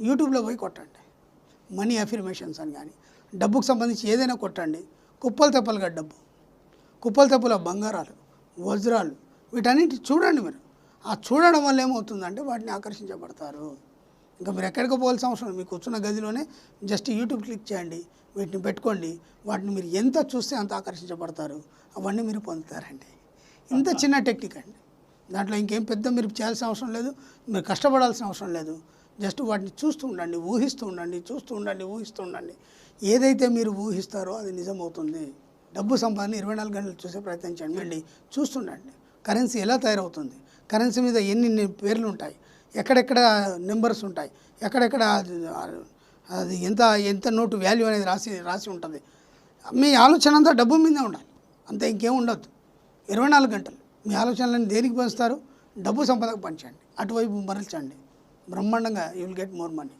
యూట్యూబ్లో పోయి కొట్టండి. మనీ అఫిర్మేషన్స్ అని కానీ డబ్బుకు సంబంధించి ఏదైనా కొట్టండి. కుప్పలు తెప్పలుగా డబ్బు. కుప్పలు తెప్పల బంగారాలు వజ్రాలు వీటన్నిటి చూడండి మీరు. ఆ చూడడం వల్ల ఏమవుతుందంటే వాటిని ఆకర్షించబడతారు. ఇంకా మీరు ఎక్కడికి పోవాల్సిన అవసరం. మీకు కూర్చున్న గదిలోనే జస్ట్ యూట్యూబ్ క్లిక్ చేయండి వీటిని పెట్టుకోండి. వాటిని మీరు ఎంత చూస్తే అంత ఆకర్షించబడతారు. అవన్నీ మీరు పొందుతారండి. ఇంత చిన్న టెక్నిక్ అండి. దాంట్లో ఇంకేం పెద్ద మీరు చేయాల్సిన అవసరం లేదు. మీరు కష్టపడాల్సిన అవసరం లేదు. జస్ట్ వాటిని చూస్తూ ఉండండి ఊహిస్తూ ఉండండి చూస్తూ ఉండండి ఊహిస్తూ ఉండండి. ఏదైతే మీరు ఊహిస్తారో అది నిజమవుతుంది. డబ్బు సంపాదన ఇరవై నాలుగు గంటలు చూసే ప్రయత్నించండి వెళ్ళి చూస్తుండండి కరెన్సీ ఎలా తయారవుతుంది? కరెన్సీ మీద ఎన్ని పేర్లు ఉంటాయి? ఎక్కడెక్కడ నెంబర్స్ ఉంటాయి? ఎక్కడెక్కడ అది- ఎంత ఎంత నోటు వాల్యూ అనేది రాసి రాసి ఉంటుంది? మీ ఆలోచన అంతా డబ్బు మీదే ఉండాలి. అంతే ఇంకేం ఉండద్దు. ఇరవై నాలుగు గంటలు. మీ ఆలోచనలను దేనికి పంచుతారు? డబ్బు సంపదకు పంచండి. అటువైపు మరల్చండి. బ్రహ్మాండంగా you will get more money